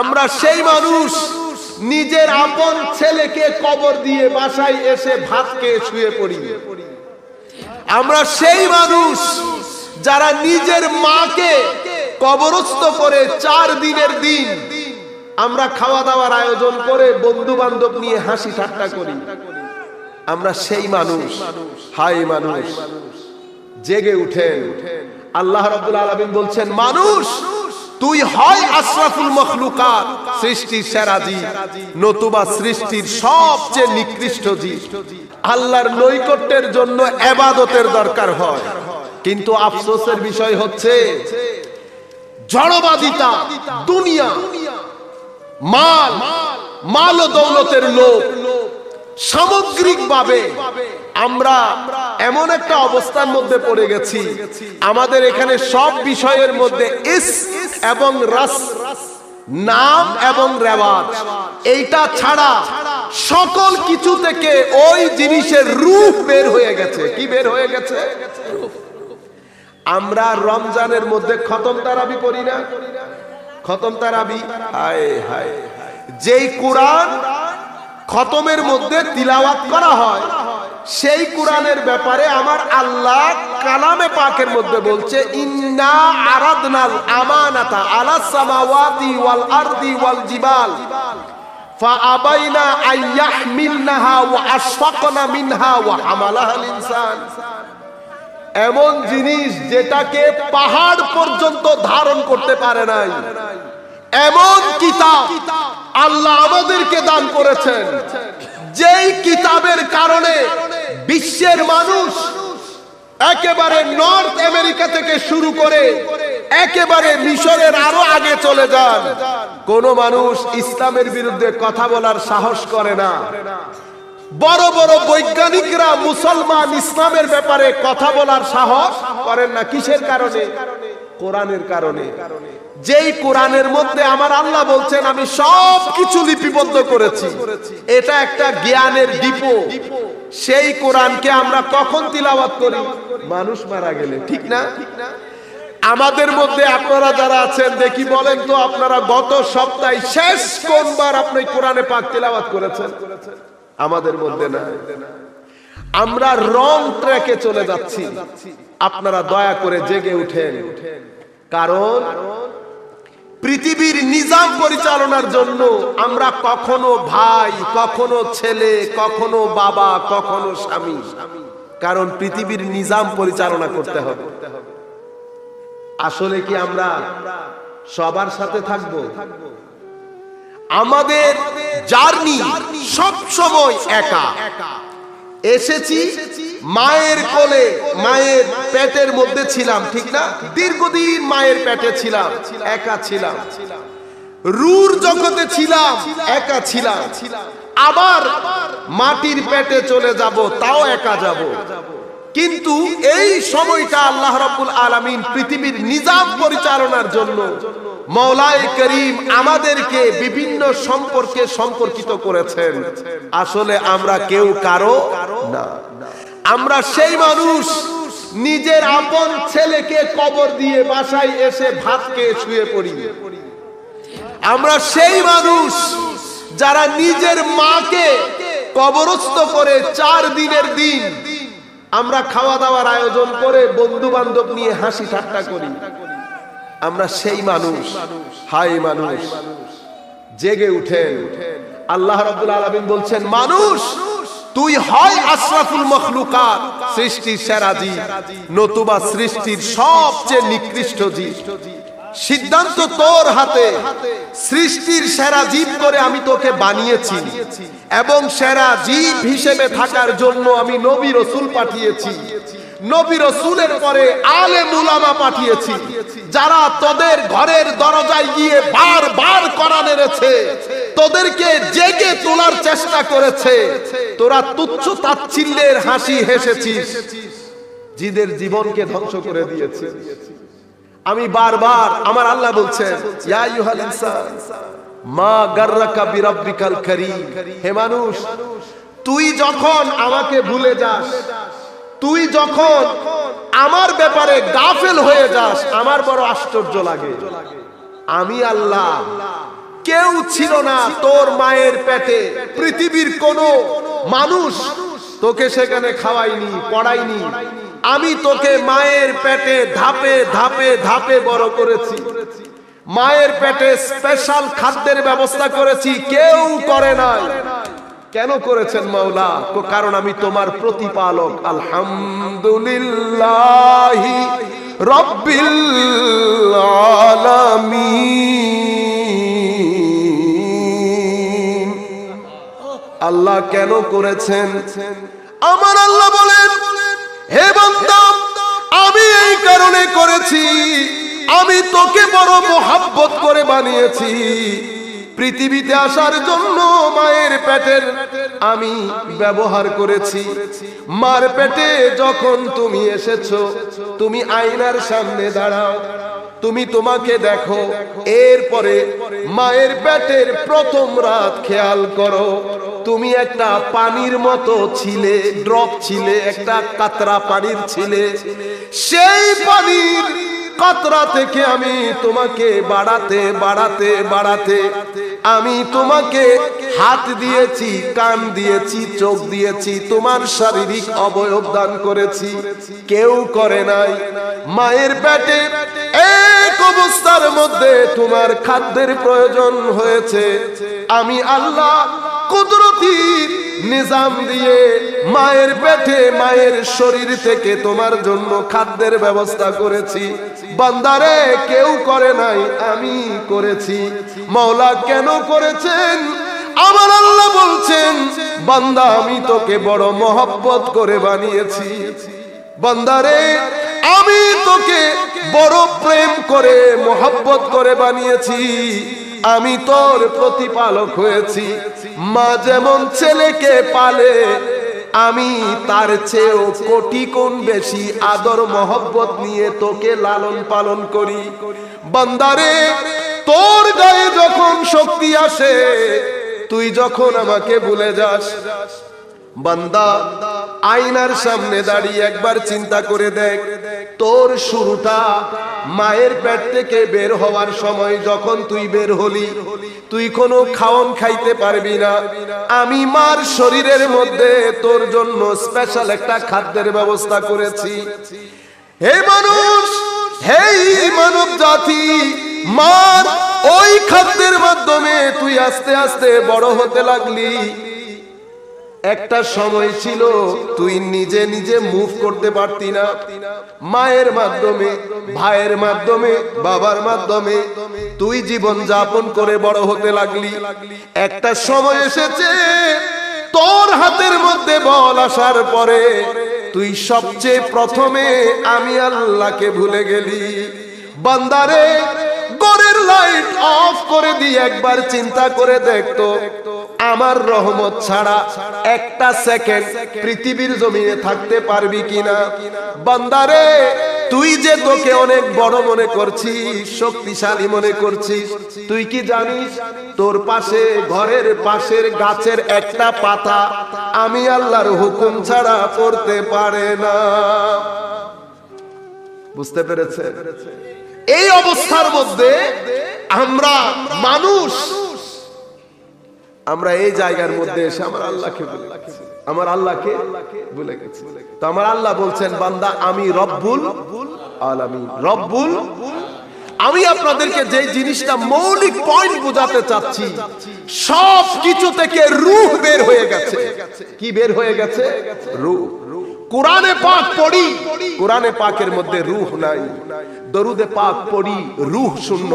আমরা সেই মানুষ। নিজের আপন ছেলেকে কবর দিয়ে বাসায় এসে ভাত খেয়ে শুয়ে পড়ি। আমরা সেই মানুষ যারা নিজের মাকে কবরস্থ করে চার দিনের দিন আমরা খাওয়া দাওয়ার আয়োজন করে বন্ধু বান্ধব নিয়ে হাসি ঠাট্টা করি। আমরা সেই মানুষ। হাই মানুষ। জেগে উঠেন। আল্লাহ রাব্বুল আলামিন বলছেন, মানুষ তুই হয় আশরাফুল মখলুকাত, সৃষ্টির সেরা জীব, নতুবা সৃষ্টির সবচেয়ে নিকৃষ্ট জীব। আল্লাহর নৈকট্যের জন্য এবাদতের দরকার হয়। কিন্তু আফসোসের বিষয় হচ্ছে, জড়বাদিতা, দুনিয়া, মাল মাল ও দৌলতের লোক সামগ্রিকভাবে আমরা এমন একটা অবস্থার মধ্যে পড়ে গেছি। আমাদের এখানে সব বিষয়ের মধ্যে এবং রস, নাম এবং রেওয়াজ। এইটা ছাড়া সকল কিছু থেকে ওই জিনিসের রূপ বের হয়ে গেছে। কি বের হয়ে গেছে? আমরা রমজানের মধ্যে খতম তারাবি পড়ি না? খতম তারাবি? হায় হায় যেই কোরআন খতমের মধ্যে তিলাওয়াত করা হয়। সেই কোরআনের ব্যাপারে আমার আল্লাহ কালামে পাকের মধ্যে বলছে, ইন্না আরাদনাল আমানাতা আলাস সামাওয়াতি ওয়াল আরদি ওয়াল জিবাল। ফাআবাইনা আইয়াহমিলনাহা ওয়া আশফাকনা মিনহা ওয়া হামালাহাল ইনসান এমন জিনিস যেটাকে পাহাড় পর্যন্ত ধারণ করতে পারে নাই। এমন কিতাব আল্লাহ আমাদেরকে দান করেছেন। যেই কিতাবের কারণে বিশ্বের মানুষ একেবারে নর্থ আমেরিকা থেকে শুরু করে একেবারে মিশরের আরও আগে চলে যান। কোন মানুষ ইসলামের বিরুদ্ধে কথা বলার সাহস করে না। বড় বড় বৈজ্ঞানিকরা মুসলমান ইসলামের ব্যাপারে কথা বলার সাহস করেন না। কিসের কারণে? কোরআনের কারণে। যেই কোরআনের মধ্যে আমার আল্লাহ বলছেন, আমি সব কিছু লিপিবদ্ধ করেছি। এটা একটা জ্ঞানের ডিপো। সেই কোরআনকে আমরা কখন তিলাওয়াত করি? মানুষ মারা গেলে, ঠিক না? আমাদের মধ্যে আপনারা যারা আছেন, দেখি বলেন তো আপনারা গত সপ্তাহে শেষ কোনবার আপনি কোরআনে পাক তিলাওয়াত করেছেন? আমাদের মধ্যে না। আমরা রং ট্র্যাকে চলে যাচ্ছি। আপনারা দয়া করে জেগে উঠেন। কারণ পৃথিবীর নিজাম পরিচালনার জন্য আমরা কখনো ভাই, কখনো ছেলে, কখনো বাবা, কখনো স্বামী। কারণ পৃথিবীর নিজাম পরিচালনা করতে হবে। আসলে কি আমরা সবার সাথে থাকব? আমাদের জার্নি সব সময় একা। এসেছি মায়ের কোলে, মায়ের পেটের মধ্যে ছিলাম, ঠিক না? দীর্ঘদিন মায়ের পেটে ছিলাম, একা ছিলাম। রুর জগতে ছিলাম, একা ছিলাম। আবার মাটির পেটে চলে যাব, তাও একা যাব। কিন্তু এই সময়টা আল্লাহ রাব্বুল আলামিন পৃথিবীর নিজাম পরিচালনার জন্য মৌলায় করিম আমাদেরকে বিভিন্ন সম্পর্কে সম্পর্কিত করেছেন। আসলে আমরা কেউ কারও না। আমরা সেই মানুষ, নিজের আপন ছেলেকে কবর দিয়ে বাসায় এসে ভাত খেয়ে শুয়ে পড়ি। আমরা সেই মানুষ যারা নিজের মাকে কবরস্থ করে চার দিনের দিন আমরা খাওয়া দাওয়ার আয়োজন করে বন্ধু বান্ধব নিয়ে হাসি ঠাট্টা করি। আমরা সেই মানুষ হাই মানুষ, জেগে উঠেন। আল্লাহ রাব্বুল আলামিন বলছেন, মানুষ তুই হয় আশরাফুল মখলুকাত, সৃষ্টির সেরা জীব, নতুবা সৃষ্টির সবচেয়ে নিকৃষ্ট জীব। সিদ্ধান্ত তোর হাতে, সৃষ্টির সেরা জীব করে আমি তোকে বানিয়েছি এবং সেরা জীব হিসেবে থাকার জন্য আমি নবী রসুল পাঠিয়েছি। নবী রসুলের পরে আলে মুলামা পাঠিয়েছি, যারা তোদের ঘরের দরজায় গিয়ে বার বার করা নেড়েছে। তোদেরকে জেগে তোলার চেষ্টা করেছে। তোরা তুচ্ছ তাচ্ছিল্যের হাসি হেসেছিস। জিদের জীবনকে ধ্বংস করে দিয়েছে। আমি বারবার আমার আল্লাহ বলছেন, ইয়া আইয়ুহাল ইনসান, মা গাররাকা বিরাব্বিকাল কারীম। হে মানুষ, তুই যখন আমাকে ভুলে যাস, তুই যখন আমার ব্যাপারে গাফেল হয়ে যাস, আমার বড় আশ্চর্য লাগে। আমি আল্লাহ কেউ ছিল না তোর মায়ের পেটে। পৃথিবীর কোনো মানুষ তোকে সেখানে খাওয়াইনি পড়াইনি আমি তোকে মায়ের পেটে ধাপে ধাপে ধাপে বড় করেছি। মায়ের পেটে স্পেশাল খাদ্যের ব্যবস্থা করেছি, কেউ করে নাই। কেন করেছেন মাওলা? কারণ আমি তোমার প্রতিপালক। আলহামদুলিল্লাহ রব্বিল আলামিন। আল্লাহ কেন করেছেন? আমার আল্লাহ বলেন, হে বান্দা, আমি এই কারণে করেছি, আমি তোকে বড় মোহাব্বত করে বানিয়েছি। পৃথিবীতে আসার জন্য মায়ের পেটের আমি ব্যবহার করেছি। মার পেটে যখন তুমি এসেছ, তুমি আয়নার সামনে দাঁড়াও। তুমি তোমাকে দেখো, এরপরে মায়ের পেটের প্রথম রাত খেয়াল করো। তুমি একটা পানির মতো ছিলে, ড্রপ ছিলে, একটা কাতরা পানির ছিলে। সেই পানির কাতরা থেকে আমি তোমাকে বাড়াতে বাড়াতে বাড়াতে আমি তোমাকে হাত দিয়েছি, কান দিয়েছি, চোখ দিয়েছি, তোমার শারীরিক অবয়ব দান করেছি। কেউ করে নাই। মায়ের পেটে এক অবস্থার মধ্যে তোমার খাদ্যের প্রয়োজন হয়েছে। আমি আল্লাহ কুদরতি নিজাম দিয়ে মায়ের পেটে, মায়ের শরীর থেকে তোমার জন্য খাদ্যের ব্যবস্থা করেছি। বান্দারে, কেউ করে নাই, আমি করেছি। মাওলা কেন করেছেন? আমার আল্লাহ বলছেন, বান্দা, আমি তোকে বড় মহব্বত করে বানিয়েছি। বান্দারে, আমি তোকে বড় প্রেম করে, মহব্বত করে বানিয়েছি। আমি তোর প্রতিপালক হয়েছি। মা যেমন ছেলেকে পালে, আমি তার চেয়েও কোটি কোন বেশি আদর মহব্বত নিয়ে তোকে লালন পালন করি। বান্দারে, তোর গায়ে যখন শক্তি আসে, তুই যখন আমাকে ভুলে যাস বান্দা, আয়নার সামনে দাঁড়িয়ে একবার চিন্তা করে দেখ। তোর শুরুটা মায়ের পেট থেকে বের হওয়ার সময় যখন তুই বের হলি, তুই কোনো খাওন খাইতে পারবি না। আমি মার শরীরের মধ্যে তোর জন্য স্পেশাল একটা খাদ্যের ব্যবস্থা করেছি। হে মানুষ, হে মানব জাতি, মার ওই খাদ্যের মাধ্যমে তুই আস্তে আস্তে বড় হতে লাগলি। একটা সময় ছিল তুই নিজে নিজে মুভ করতে পারতি না। মায়ের মাধ্যমে, ভাইয়ের মাধ্যমে, বাবার মাধ্যমে তুই জীবন যাপন করে বড় হতে লাগলি। একটা সময় এসেছে তোর হাতের মধ্যে বল আসার পরে তুই সবচেয়ে প্রথমে আমি আল্লাহকে ভুলে গেলি। বান্দারে, গড়ের লাইট অফ করে দিয়ে একবার চিন্তা করে দেখতো আমার রহমত ছাড়া একটা সেকেন্ড পৃথিবীর জমিনে থাকতে পারবি কিনা? বান্দারে, তুই যে তোকে অনেক বড় মনে করছিস, শক্তিশালী মনে করছিস, তুই কি জানিস? তোর পাশে, ঘরের পাশের গাছের একটা পাতা আমি আল্লাহর হুকুম ছাড়া পড়তে পারে না। বুঝতে পেরেছে এই অবস্থার মধ্যে আমরা মানুষ আমরা এই জায়গার মধ্যে এসে আমার আল্লাহকে গেছি। আমার আল্লাহকে ভুলে গেছি। তো আমার আল্লাহ বলছেন, বান্দা, আমি রব্বুল আলামিন। রব্বুল, আমি আপনাদেরকে যে জিনিসটা মৌলিক পয়েন্ট বোঝাতে চাচ্ছি, সব কিছু থেকে রূহ বের হয়ে গেছে। কি বের হয়ে গেছে? রূহ। কোরআনে পাক পড়ি, কোরআনে পাকের মধ্যে রূহ নাই। দরুদে পাক পড়ি, রূহ শূন্য।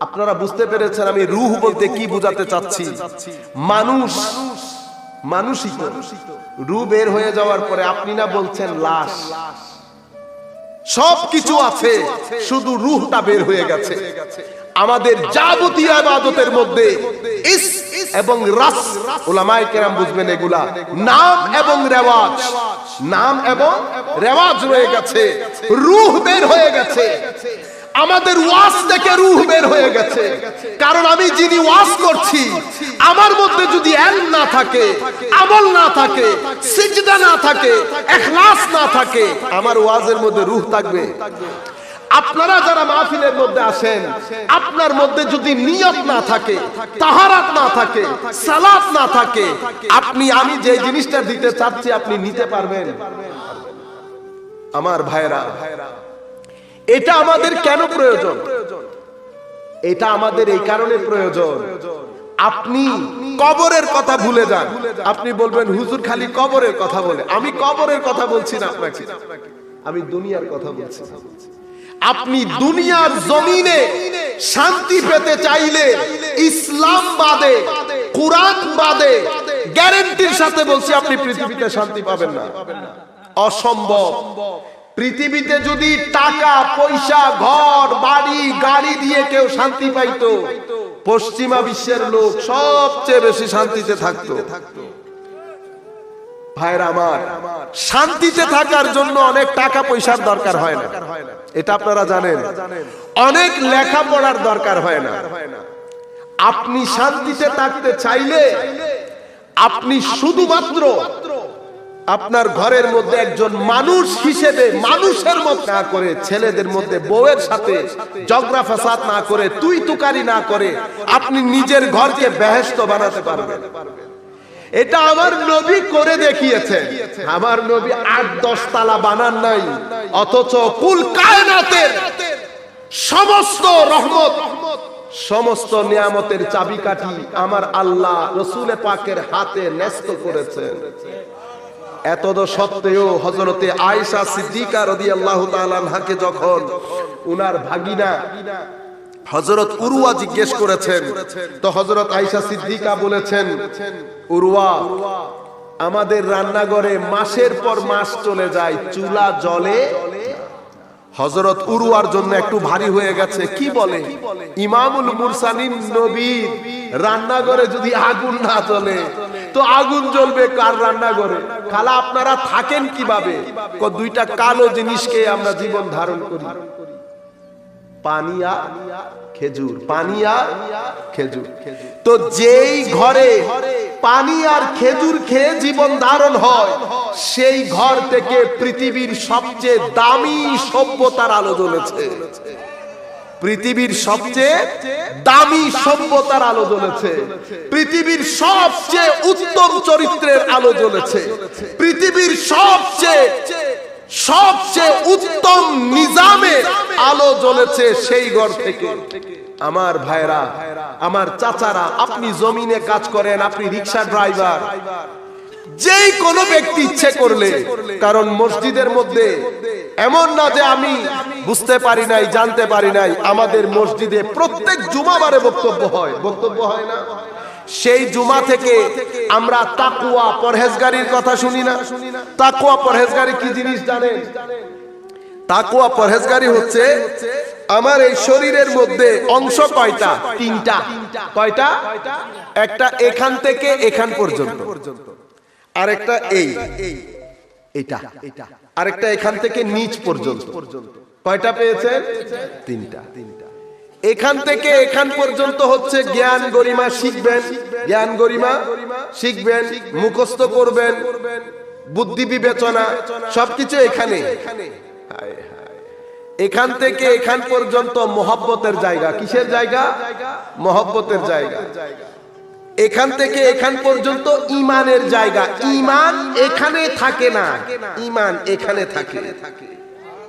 আপনারা বুঝতে পেরেছেন আমি রুহ বলতে কি বোঝাতে চাচ্ছি? মানুষ, মানুষই তো। রূহ বের হয়ে যাওয়ার পরে আপনি না বলছেন লাশ। সব কিছু আছে, শুধু রুহটা বের হয়ে গেছে। আমাদের যাবতীয় ইবাদতের মধ্যে ইস এবং রাস, ওলামায়ে কেরাম বুঝবেন এগুলা। নাম এবং রেওয়াজ। নাম এবং রেওয়াজ রয়ে গেছে। রুহ বের হয়ে গেছে। আমাদের ওয়াজ থেকে রুহ বের হয়ে গেছে। কারণ আমি যিনি ওয়াজ করছি, আমার মধ্যে যদি এল না থাকে, আমল না থাকে, সিজদা না থাকে, এখলাস না থাকে, আমার ওয়াজের মধ্যে রূহ থাকবে। আপনারা যারা মাহফিলের মধ্যে আসেন, আপনার মধ্যে যদি নিয়ত না থাকে, তাহারাত না থাকে, সালাত না থাকে, আপনি, আমি যে জিনিসটা দিতে চাচ্ছি, আপনি নিতে পারবেন। আমার ভাইরা ভাইরা এটা আমাদের কেন প্রয়োজন? এটা আমাদের এই কারণে প্রয়োজন। আপনি কবরের কথা ভুলে যান। আপনি বলবেন, হুজুর খালি কবরের কথা বলে। আমি কবরের কথা বলছি না আপনাকে। আমি দুনিয়ার কথা বলছি। আপনি দুনিয়ার জমিনে শান্তি পেতে চাইলে ইসলাম বাদে, কোরআন বাদে, গ্যারেন্টির সাথে বলছি, আপনি পৃথিবীতে শান্তি পাবেন না। অসম্ভব। পৃথিবীতে যদি টাকা, পয়সা, ঘর, বাড়ি, গাড়ি দিয়ে কেউ শান্তি পাইতো, পশ্চিমা বিশ্বের লোক সবচেয়ে বেশি শান্তিতে থাকতো। শান্তিতে থাকার জন্য অনেক টাকা পয়সার দরকার হয় না। এটা আপনারা জানেন। অনেক লেখাপড়ার দরকার হয় না। আপনি শান্তিতে থাকতে চাইলে আপনি শুধুমাত্র আপনার ঘরের মধ্যে একজন মানুষ হিসেবে মানুষের মতো না করে, ছেলেদের মধ্যে বউয়ের সাথে জগরা ফাসাদ না করে, তুই তুকারি না করে, আপনি নিজের ঘরকে বেহেস্ত বানাতে পারবেন। এটা আমার নবী করে দেখিয়েছে আমার নবী আট, দশ তালা বানান নাই, অথচ কুল কায়নাতের সমস্ত রহমত, সমস্ত নিয়ামতের চাবিকাঠি আমার আল্লাহ রসুলে পাকের হাতে ন্যস্ত করেছেন। এতদ সত্ত্বেও হজরতে আয়েশা সিদ্দিকা রদি আল্লাহ তালাকে যখন উনার ভাগিনা হজরত উরুয়া জিজ্ঞেস করেছেন, তো হজরত আয়েশা সিদ্দিকা বলেছেন উরুয়া আমাদের রান্নাঘরে মাসের পর মাস চলে যায়, চুলা জলে হজরত উরুয়ার জন্য একটু ভারী হয়ে গেছে, কি বলে? ইমামুল মুরসালিন নবীর রান্নাঘরে যদি আগুন না জ্বলে তো আগুন জ্বলবে কার রান্নাঘরে? খালা, আপনারা থাকেন কীভাবে? দুইটা কালো জিনিসকে আমরা জীবন ধারণ করি। পানিয়া খেজুর পানিয়া খেজুর। তো যেই ঘরে পানি আর খেজুর খেয়ে জীবন ধারণ হয়, সেই ঘর থেকে পৃথিবীর সবচেয়ে দামি সভ্যতার আলো জ্বলেছে। পৃথিবীর সবচেয়ে দামি সভ্যতার আলো জ্বলেছে। পৃথিবীর সবচেয়ে উত্তম চরিত্রের আলো জ্বলেছে। পৃথিবীর সবচেয়ে সবচেয়ে উত্তম নিজামে আলো জ্বলেছে সেই ঘর থেকে। আমার ভাইরা, আমার চাচারা, আপনি জমিনে কাজ করেন, আপনি রিক্সা ড্রাইভার যেই কোনো ব্যক্তি ইচ্ছে করলে, কারণ মসজিদের মধ্যে এমন না যে আমি বুঝতে পারি নাই, জানতে পারি নাই, আমাদের মসজিদে প্রত্যেক জুমাবারে বক্তব্য হয়। বক্তব্য হয় না? সেই জুমা থেকে আমরা তাকুয়া পরহেজগারির কথা শুনি না? তাকুয়া পরহেজগারি কি জিনিস জানেন? তাকুয়া পরহেজগারি হচ্ছে আমার এই শরীরের মধ্যে অংশ কয়টা? তিনটা। কয়টা? একটা এখান থেকে এখান পর্যন্ত। আরেকটা এই। এটা। আরেকটা এখান থেকে নিচ পর্যন্ত। কয়টা পেয়েছেন তিনটা। এখান থেকে এখান পর্যন্ত হচ্ছে জ্ঞান গরিমা শিখবেন। জ্ঞান গরিমা শিখবেন মুখস্থ করবেন বুদ্ধি বিবেচনা সবকিছু এখানে। এখান থেকে এখান পর্যন্ত মহব্বতের জায়গা। কিসের জায়গা? মহব্বতের জায়গা। এখান থেকে এখান পর্যন্ত ইমানের জায়গা। ইমান এখানে থাকে না। ইমান এখানে থাকে।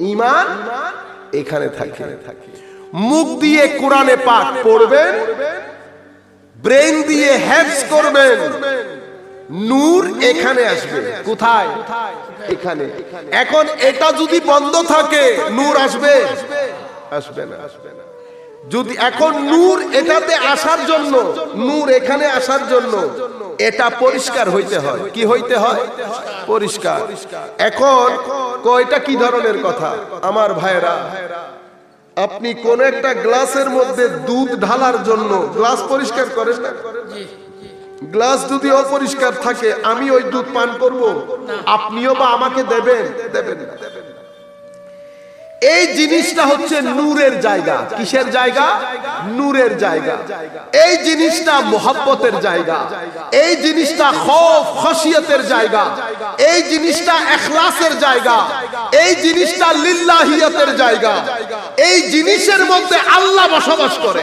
ইমান এখানে থাকে। মুখ দিয়ে কোরআনে পাঠ পড়বেন ব্রেন দিয়ে হ্যাপস করবেন, নূর এখানে আসবে। কোথায়? এখানে। এখন এটা যদি বন্ধ থাকে, নূর আসবে? আসবে না আসবে না। যদি এখন নূর এটাতে আসার জন্য, নূর এখানে আসার জন্য, এটা পরিষ্কার হইতে হয়। কি হইতে হয়? পরিষ্কার। এখন কয়টা কি ধরনের কথা? আমার ভাইরা আপনি কোন একটা গ্লাসের মধ্যে দুধ ঢালার জন্য, গ্লাস পরিষ্কার করেন না? গ্লাস যদি অপরিষ্কার থাকে, আমি ওই দুধ পান করব? আপনিও বা আমাকে দেবেন? দেবেন না। এই জিনিসটা হচ্ছে নূরের জায়গা। কিসের জায়গা? নূরের জায়গা। এই জিনিসটা মোহাব্বতের জায়গা। এই জিনিসটা খৌফ, খসিয়তের জায়গা। এই জিনিসটা এখলাসের জায়গা। এই জিনিসটা লিল্লাহিয়তের জায়গা। এই জিনিসের মধ্যে আল্লাহ বসবাস করে।